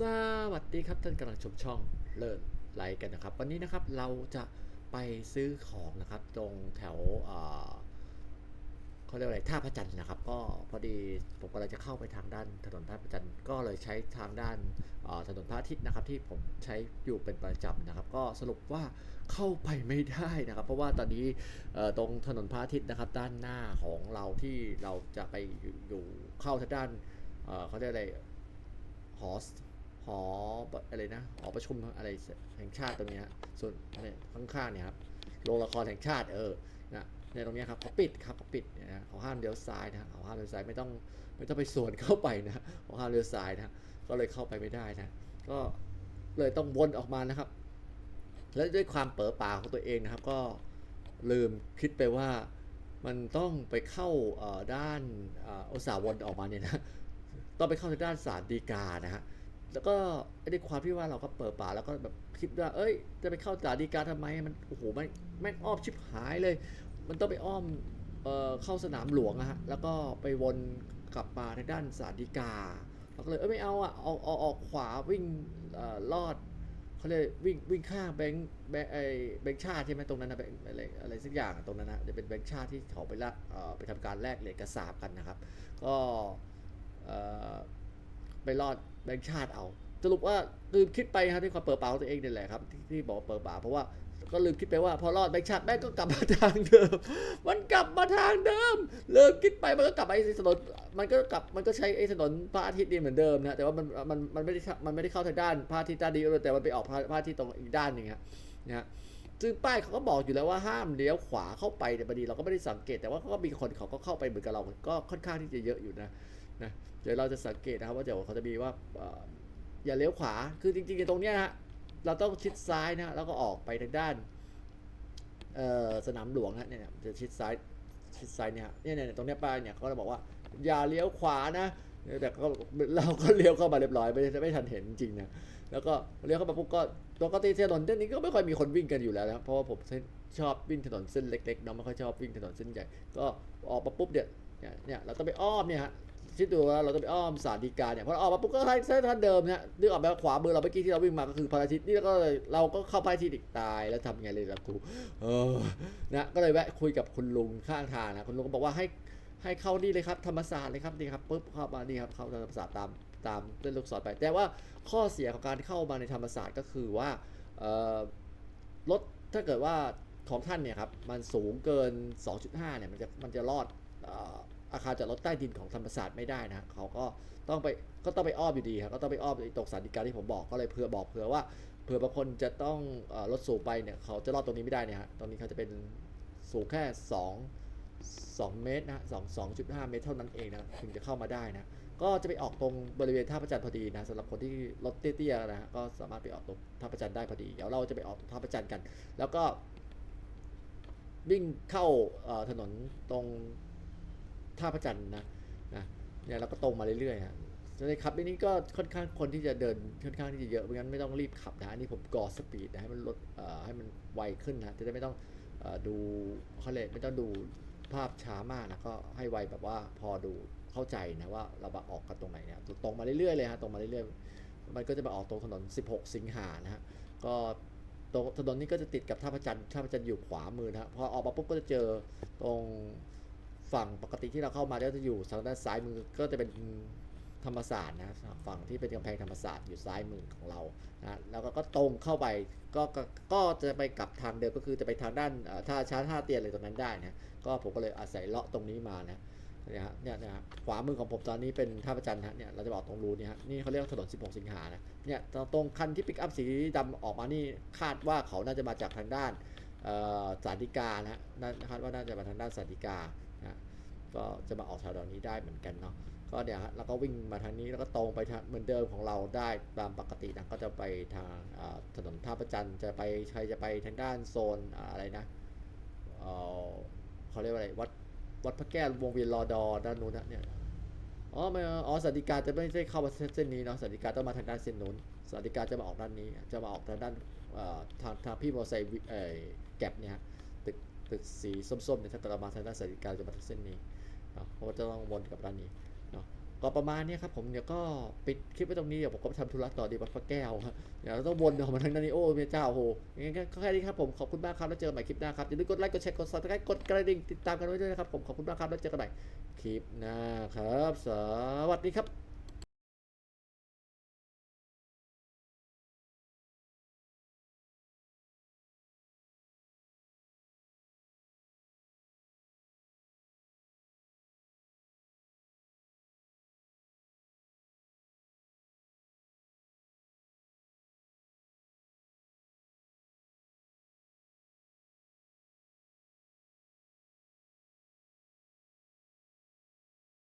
สวัสดีครับท่านกำลังชมช่องเลิศไลฟ์กันนะครับ วันนี้นะครับเราจะไปซื้อของนะครับตรงแถวเขาเรียกว่าอะไรท่าพระจันทร์นะครับ ก็พอดีผมกำลังจะเข้าไปทางด้านถนนท่าพระจันทร์ก็เลยใช้ทางด้านถนนพระอาทิตย์นะครับ ที่ผมใช้อยู่เป็นประจำนะครับ ก็สรุปว่าเข้าไปไม่ได้นะครับ เพราะว่าตอนนี้ตรงถนนพระอาทิตย์นะครับ ด้านหน้าของเราที่เราจะไปอยู่เข้าทางด้านเอ่อเขาเรียกอะไรหอ หออะไรนะหอประชุมอะไรแห่งชาติตรงนี้ส่วนเนี่ยข้างๆเนี่ยครับโรงละครแห่งชาติเออนะในตรงนี้ครับเขาปิดครับเขาปิดเนี่ยนะเขาห้ามเลี้ยวซ้ายนะเขาห้ามเลี้ยวซ้ายไม่ต้องไม่ต้องไปสวนเข้าไปนะเขาห้ามเลี้ยวซ้ายนะก็เลยเข้าไปไม่ได้นะก็เลยต้องวนออกมานะครับ แล้วด้วยความเป๋อป่าของตัวเองนะครับ ก็ลืมคิดไปว่ามันต้องไปเข้าด้านอุตสาหวนออกมาเนี่ยนะต้องไปเข้าทางด้านศาลฎีกานะฮะ แล้วก็ด้วยความที่ว่าเราก็เปิดป่าแล้วก็แบบคิดว่า เอ้ย จะไปเข้าศาลฎีกาทำไมมันโอ้โหมันแม่งอ้อมชิบหายเลย มันต้องไปอ้อมเอ่อเข้าสนามหลวงอะฮะแล้วก็ไปวนกลับมาทางด้านศาลฎีกาเราก็เลยเอ้ยไม่เอาอะเอาเอาออกขวาวิ่งเออลอดเขาเลยกวิ่งวิ่งข้างแบงค์แบงค์ไอแบงค์ชาติใช่ไหมตรงนั้นนะแบงค์อะไรอะไรสักอย่างตรงนั้นนะจะเป็นแบงค์ชาติที่เขาไปละเออไปทำการแลกเหรียญกระสาบกันนะครับ ก็เออไปรอด แบงค์ชาติเอาสรุปว่าลืมคิดไปครับที่ความเปิดเปล่าตัวเองนี่แหละครับที่ที่บอกเปิดเปล่าเพราะว่าก็ลืมคิดไปว่าพอรอดแบงค์ชาติแม่งก็กลับมาทางเดิม มันกลับมาทางเดิมลืมคิดไปมันก็กลับไปไอ้ถนนมันก็กลับมันก็ใช้ไอ้ถนนพระอาทิตย์นี่เหมือนเดิมนะแต่ว่ามันมันมันไม่ได้มันไม่ได้เข้าทางด้านพระอาทิตย์ด้านนี้แต่มันไปออกพระพระอาทิตย์ตรงอีกด้านหนึ่งครับนะฮะซึ่งป้ายเขาก็บอกอยู่แล้วว่าห้ามเลี้ยวขวาเข้าไปแต่พอดีเราก็ไม่ได้สังเกตแต่ว่าก็มีคนเขาก็เข้าไปเหมือนกับเราก็ค่อนข้างที่จะเยอะอยู่นะ นะเดี๋ยวเราจะสังเกตนะครับว่าเดี๋ยวเขาจะมีว่าอย่าเลี้ยวขวาคือจริงๆตรงเนี้ยนะฮะเราต้องชิดซ้ายนะแล้วก็ออกไปทางด้านสนามหลวงฮะเนี่ยเนี่ยจะชิดซ้ายชิดซ้ายเนี่ยเนี่ยเนี่ยตรงเนี้ยป้ายเนี่ยเขาจะบอกว่าอย่าเลี้ยวขวานะแต่ก็เราก็เลี้ยวเข้ามาเรียบร้อยไม่ไม่ทันเห็นจริงนะแล้วก็เลี้ยวเข้ามาปุ๊บก็ปกติถนนเส้นนี้ก็ไม่ค่อยมีคนวิ่งกันอยู่แล้วนะเพราะว่าผมชอบวิ่งถนนเส้นเล็กๆเนาะไม่ค่อยชอบวิ่งถนนเส้นใหญ่ก็ออกมาปุ๊บเนี่ยเนี่ยเนี่ยเราต้องไปอ้อมเนี่ยฮะ คิดดูว่าเราต้องไปอ้อมสารดีกาเนี่ยพอเราออกมาปุ๊บก็ให้เส้นทางเดิมเนี่ยนึกออกไหมขวามือเราเมื่อกี้ที่เราวิ่งมาก็คือพระอาทิตย์นี่แล้วก็เลยเราก็เข้าพระอาทิตย์อีกตายแล้วทำไงเลยล่ะครูเออนะก็เลยแวะคุยกับคุณลุงข้างทางนะคุณลุงก็บอกว่าให้ให้เข้านี่เลยครับธรรมศาสตร์เลยครับนี่ครับปุ๊บเข้ามานี่ครับเข้าธรรมศาสตร์ตามตามเส้นลูกศรไป แต่ว่าข้อเสียของการเข้ามาในธรรมศาสตร์ก็คือว่าเออรถถ้าเกิดว่าของท่านเนี่ยครับมันสูงเกิน 2.5 เนี่ยมันจะมันจะรอดเอาคารจอดรถใต้ดินของธรรมศาสตร์ไม่ได้นะเขาก็ต้องไปก็ต้องไปอ้อมอยู่ดีครับก็ต้องไปอ้อมตกสารดิกาที่ผมบอกก็เลยเผื่อบอกเผื่อว่าเผื่อบางคนจะต้องอรถสูงไปเนี่ยเขาจะรอดตรงนี้ไม่ได้เนี่ยฮะตรงนี้เขาจะเป็นสูงแค่ 2 2 เมตรนะสองสองจุดห้าเมตรเท่านั้นเองนะถึงจะเข้ามาได้นะก็จะไปออกตรงบริเวณท่าประจันพอดีนะสำหรับคนที่รถเตี้ยๆนะฮะก็สามารถไปออกตรงท่าประจันได้พอดีเดี๋ยวเราจะไปออกตรงท่าประจันกัน แล้วก็วิ่งเข้าถนนตรง ท่าพระจันทร์นะนะเนี่ยเราก็ตรงมาเรื่อยๆฮะจะได้ขับอันนี้ก็ค่อนข้างคนที่จะเดินค่อนข้างที่จะเยอะเพราะงั้นไม่ต้องรีบขับนะอันนี้ผมกอสปีดนะให้มันลดให้มันไวขึ้นนะจะได้ไม่ต้องอดูเขาเลยไม่ต้องดูภาพช้ามากนะก็ให้ไวแบบว่าพอดูเข้าใจนะว่าเรามาออกกันตรงไหนเนี่ยตรงมาเรื่อยๆเลยฮะตรงมาเรื่อยๆมันก็จะมาออกตรงถนน 16 สิงหานะฮะก็ตรงถนนนี้ก็จะติดกับท่าพระจันทร์ท่าพระจันทร์อยู่ขวามือนะฮะพอออกมาปุ๊บก็จะเจอตรง ฝั่งปกติที่เราเข้ามาแล้วจะอยู่ทางด้านซ้ายมือก็จะเป็นธรรมศาสตร์นะฝั่งที่เป็นกำแพงธรรมศาสตร์อยู่ซ้ายมือของเรานะแล้วก็ตรงเข้าไปก็ก็ก็จะไปกลับทางเดิมก็คือจะไปทางด้านท่าช้าท่าเตียนอะไรตรงนั้นได้นะก็ผมก็เลยอาศัยเลาะตรงนี้มานะเนี่ยฮะเนี่ยนะขวามือของผมตอนนี้เป็นท่าประจันทร์ฮะเนี่ยเราจะบอกตรงรูนี่ฮะนี่เขาเรียกถนน 16 สิงหานะเนี่ยตรงตรงคันที่ปิกอัพสีดำออกมานี่คาดว่าเขาน่าจะมาจากทางด้านสาริกานะฮะน่าคาดว่าน่าจะมาทางด้านสาริกา ก็จะมาออกแถวๆนี้ได้เหมือนกันเนาะก็เดี๋ยวฮะเราก็วิ่งมาทางนี้แล้วก็ตรงไปทางเหมือนเดิมของเราได้ตามปกตินะก็จะไปทางถนนท่าประจันจะไปใครจะไปทางด้านโซนอะไรนะเเขาเรียกว่าอะไรวัดวัดพระแก้ววงเวียนรอดอด้านนู้นนะเนี่ยอ๋อไม่อ๋อสันติการจะไม่ได้เข้ามาเส้นนี้เนาะสันติการต้องมาทางด้านเส้นนู้นสันติการจะมาออกด้านนี้ จะมาออกทางด้านทางทางพี่มอไซค์เอ่แก็บเนี่ยฮะตึกตึกสีส้มๆเนี่ยถ้าเกิดเรามาทางด้านสันติการจะมาทางเส้นนี้ เนาะเพราะจะต้องวนกับด้านนี้เนาะก็ประมาณนี้ครับผมเดี๋ยวก็ปิดคลิปไว้ตรงนี้เดี๋ยวผมก็ไปทำธุระต่อดีวัดพระแก้วครับเดี๋ยวต้องวนออกมาทางนันนี่โอ้เมียเจ้าโอ้โหงั้นก็แค่นี้ครับผมขอบคุณมากครับแล้วเจอกันใหม่คลิปหน้าครับอย่าลืมกดไลค์กดแชร์กดซับสไครต์กดกระดิ่งติดตามกันไว้ด้วยนะครับผมขอบคุณมากครับแล้วเจอกันใหม่คลิปหน้าครับ สวัสดีครับ